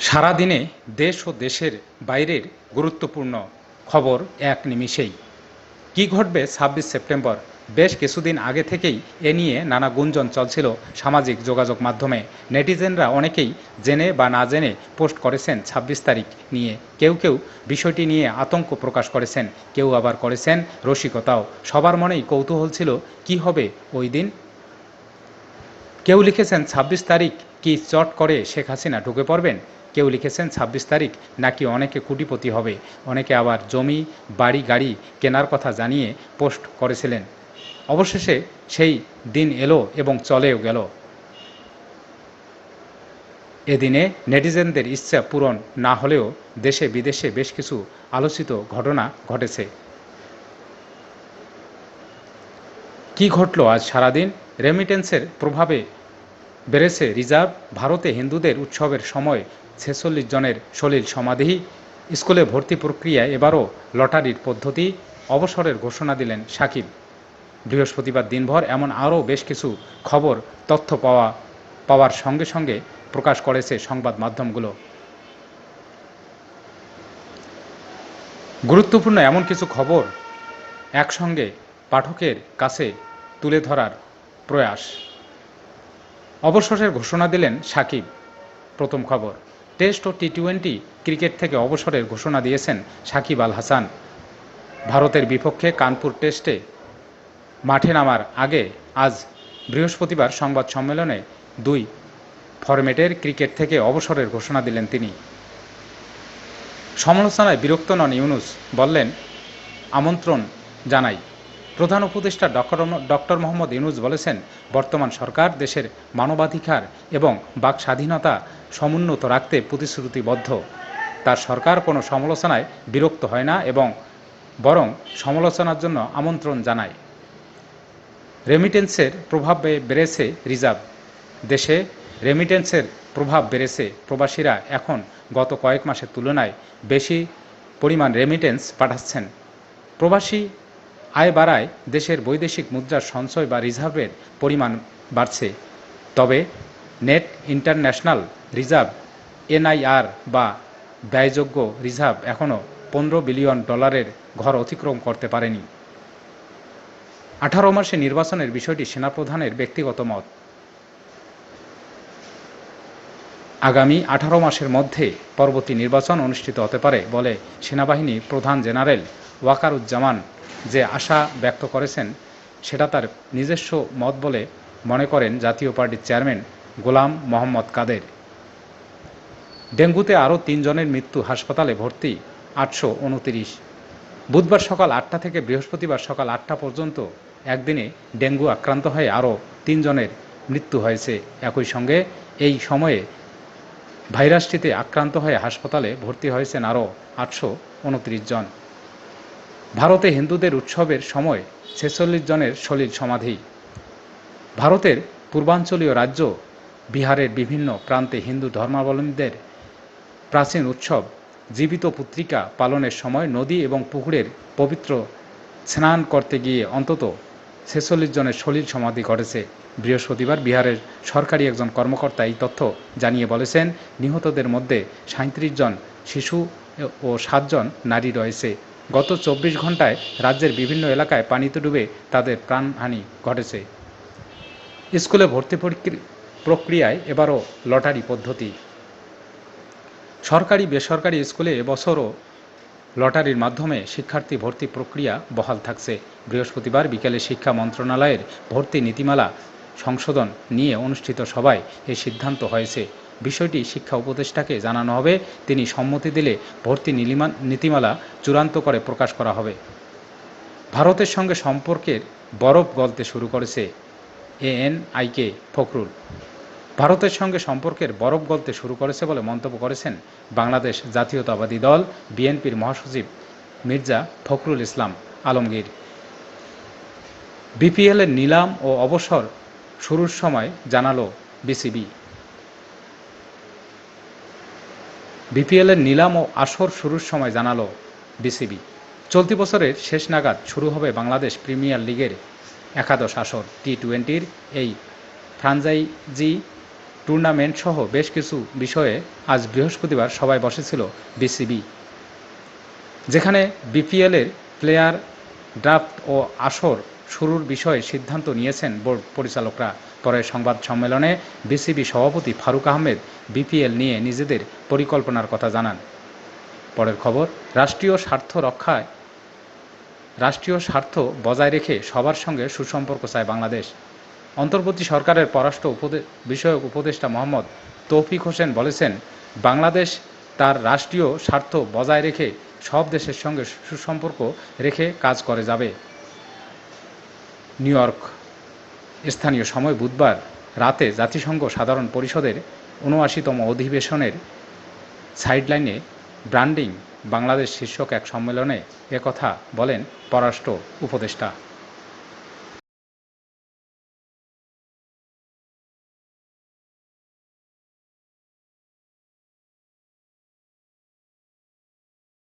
সারাদিনে দেশ ও দেশের বাইরের গুরুত্বপূর্ণ খবর এক নিমিষেই। কী ঘটবে ছাব্বিশ সেপ্টেম্বর? বেশ কিছুদিন আগে থেকেই এ নিয়ে নানা গুঞ্জন চলছিল সামাজিক যোগাযোগ মাধ্যমে। নেটিজেনরা অনেকেই জেনে বা না জেনে পোস্ট করেছেন ছাব্বিশ তারিখ নিয়ে। কেউ কেউ বিষয়টি নিয়ে আতঙ্ক প্রকাশ করেছেন, কেউ আবার করেছেন রসিকতাও। সবার মনেই কৌতূহল ছিল, কি হবে ওই দিন? কেউ লিখেছেন, ছাব্বিশ তারিখ কি চট করে শেখ হাসিনা ঢুকে পড়বেন? কেউ লিখেছেন ছাব্বিশ তারিখ, নাকি অনেকে কুটিপতি হবে। অনেকে আবার জমি, বাড়ি, গাড়ি কেনার কথা জানিয়ে পোস্ট করেছিলেন। অবশেষে সেই দিন এলো এবং চলেও গেল। এদিনে নেটিজেনদের ইচ্ছা পূরণ না হলেও দেশে বিদেশে বেশ কিছু আলোচিত ঘটনা ঘটেছে। কি ঘটল আজ সারাদিন? রেমিটেন্সের প্রভাবে বেড়েছে রিজার্ভ ভারতে হিন্দুদের উৎসবের সময় ছেচল্লিশ জনের সলিল সমাধি স্কুলে ভর্তি প্রক্রিয়ায় এবারও লটারির পদ্ধতি অবসরের ঘোষণা দিলেন সাকিব বৃহস্পতিবার দিনভর এমন আরও বেশ কিছু খবর, তথ্য পাওয়া, পাওয়ার সঙ্গে সঙ্গে প্রকাশ করেছে সংবাদ মাধ্যমগুলো। গুরুত্বপূর্ণ এমন কিছু খবর একসঙ্গে পাঠকের কাছে তুলে ধরার প্রয়াস। অবসরের ঘোষণা দিলেন সাকিব। প্রথম খবর, টেস্ট ও টি টোয়েন্টি ক্রিকেট থেকে অবসরের ঘোষণা দিয়েছেন সাকিব আল হাসান ভারতের বিপক্ষে কানপুর টেস্টে মাঠে নামার আগে আজ বৃহস্পতিবার সংবাদ সম্মেলনে দুই ফরম্যাটের ক্রিকেট থেকে অবসরের ঘোষণা দিলেন তিনি। সমালোচনায় বিরক্ত নন ইউনুস, বললেন, আমন্ত্রণ জানাই। প্রধান উপদেষ্টা ডক্টর ডক্টর মোহাম্মদ ইউনুস বলেছেন, বর্তমান সরকার দেশের মানবাধিকার এবং বাক স্বাধীনতা সমুন্নত রাখতে প্রতিশ্রুতিবদ্ধ। তার সরকার কোনো সমালোচনায় বিরক্ত হয় না এবং বরং সমালোচনার জন্য আমন্ত্রণ জানায়। রেমিটেন্সের প্রভাব বেড়েছে রিজার্ভ। দেশে রেমিটেন্সের প্রভাব বেড়েছে। প্রবাসীরা এখন গত কয়েক মাসের তুলনায় বেশি পরিমাণ রেমিটেন্স পাঠাচ্ছেন। প্রবাসী আয় বাড়ায় দেশের বৈদেশিক মুদ্রার সঞ্চয় বা রিজার্ভের পরিমাণ বাড়ছে। তবে নেট ইন্টারন্যাশনাল রিজার্ভ, এনআইআর বা ব্যয়যোগ্য রিজার্ভ এখনও পনেরো বিলিয়ন ডলারের ঘর অতিক্রম করতে পারেনি। আঠারো মাসে নির্বাচনের বিষয়টি সেনাপ্রধানের ব্যক্তিগত মত। আগামী আঠারো মাসের মধ্যে পরবর্তী নির্বাচন অনুষ্ঠিত হতে পারে বলে সেনাবাহিনী প্রধান জেনারেল ওয়াকারুজ্জামান যে আশা ব্যক্ত করেছেন, সেটা তার নিজস্ব মত বলে মনে করেন জাতীয় পার্টির চেয়ারম্যান গোলাম মোহাম্মদ কাদের। ডেঙ্গুতে আরও তিনজনের মৃত্যু হাসপাতালে ভর্তি, আটশো উনতিরিশ। বুধবার সকাল আটটা থেকে বৃহস্পতিবার সকাল আটটা পর্যন্ত একদিনে ডেঙ্গু আক্রান্ত হয়ে আরও তিনজনের মৃত্যু হয়েছে। একই সঙ্গে এই সময়ে ভাইরাসটিতে আক্রান্ত হয়ে হাসপাতালে ভর্তি হয়েছেন আরও আটশো উনত্রিশ জন। ভারতে হিন্দুদের উৎসবের সময় ছেচল্লিশ জনের সলিল সমাধি। ভারতের পূর্বাঞ্চলীয় রাজ্য বিহারের বিভিন্ন প্রান্তে হিন্দু ধর্মাবলম্বীদের প্রাচীন উৎসব, জীবিত পুত্রিকা পালনের সময় নদী এবং পুকুরের পবিত্র স্নান করতে গিয়ে অন্তত ছেচল্লিশ জনের সলিল সমাধি ঘটেছে। বৃহস্পতিবার বিহারের সরকারি একজন কর্মকর্তা এই তথ্য জানিয়ে বলেছেন, নিহতদের মধ্যে সাঁত্রিশ জন শিশু ও সাতজন নারী রয়েছে। গত চব্বিশ ঘন্টায় রাজ্যের বিভিন্ন এলাকায় পানিতে ডুবে তাদের প্রাণহানি ঘটেছে। স্কুলে ভর্তি প্রক্রিয়ায় এবারও লটারি পদ্ধতি। সরকারি বেসরকারি স্কুলে এবছরও লটারির মাধ্যমে শিক্ষার্থী ভর্তি প্রক্রিয়া বহাল থাকছে। বৃহস্পতিবার বিকেলে শিক্ষা মন্ত্রণালয়ের ভর্তি নীতিমালা সংশোধন নিয়ে অনুষ্ঠিত সভায় এই সিদ্ধান্ত হয়েছে। বিষয়টি শিক্ষা উপদেষ্টাকে জানানো হবে। তিনি সম্মতি দিলে ভর্তি নীতিমালা চূড়ান্ত করে প্রকাশ করা হবে। ভারতের সঙ্গে সম্পর্কের বরফ গলতে শুরু করেছে এএনআইকে ফখরুল। ভারতের সঙ্গে সম্পর্কের বরফ গলতে শুরু করেছে বলে মন্তব্য করেছেন বাংলাদেশ জাতীয়তাবাদী দল, বিএনপির মহাসচিব মির্জা ফখরুল ইসলাম আলমগীর। বিপিএলের নিলাম ও অবসর শুরুর সময় জানালো বিসিবি। বিপিএলের নিলাম ও আসর শুরুর সময় জানালো বিসিবি। চলতি বছরের শেষ নাগাদ শুরু হবে বাংলাদেশ প্রিমিয়ার লিগের একাদশ আসর। টি টোয়েন্টির এই ফ্রাঞ্চাইজি টুর্নামেন্ট সহ বেশ কিছু বিষয়ে আজ বৃহস্পতিবার সবাই বসেছিল বিসিবি। যেখানে বিপিএলের প্লেয়ার, ড্রাফট ও আসর শুরুর বিষয়ে সিদ্ধান্ত নিয়েছেন বোর্ড পরিচালকরা। পরে সংবাদ সম্মেলনে বিসিবি সভাপতি ফারুক আহমেদ বিপিএল নিয়ে নিজেদের পরিকল্পনার কথা জানান। পরের খবর, রাষ্ট্রীয় স্বার্থ রক্ষায় রাষ্ট্রীয় স্বার্থ বজায় রেখে সবার সঙ্গে সুসম্পর্ক চায় বাংলাদেশ। অন্তর্বর্তী সরকারের পররাষ্ট্র বিষয়ক উপদেষ্টা মোহাম্মদ তৌফিক হোসেন বলেছেন, বাংলাদেশ তার রাষ্ট্রীয় স্বার্থ বজায় রেখে সব দেশের সঙ্গে সুসম্পর্ক রেখে কাজ করে যাবে। New York. স্থানীয় সময় বুধবার রাতে জাতিসংঘ সাধারণ পরিষদের উনআশিতম অধিবেশনের সাইডলাইনে ব্র্যান্ডিং বাংলাদেশ শীর্ষক এক সম্মেলনে একথা বলেন পররাষ্ট্র উপদেষ্টা।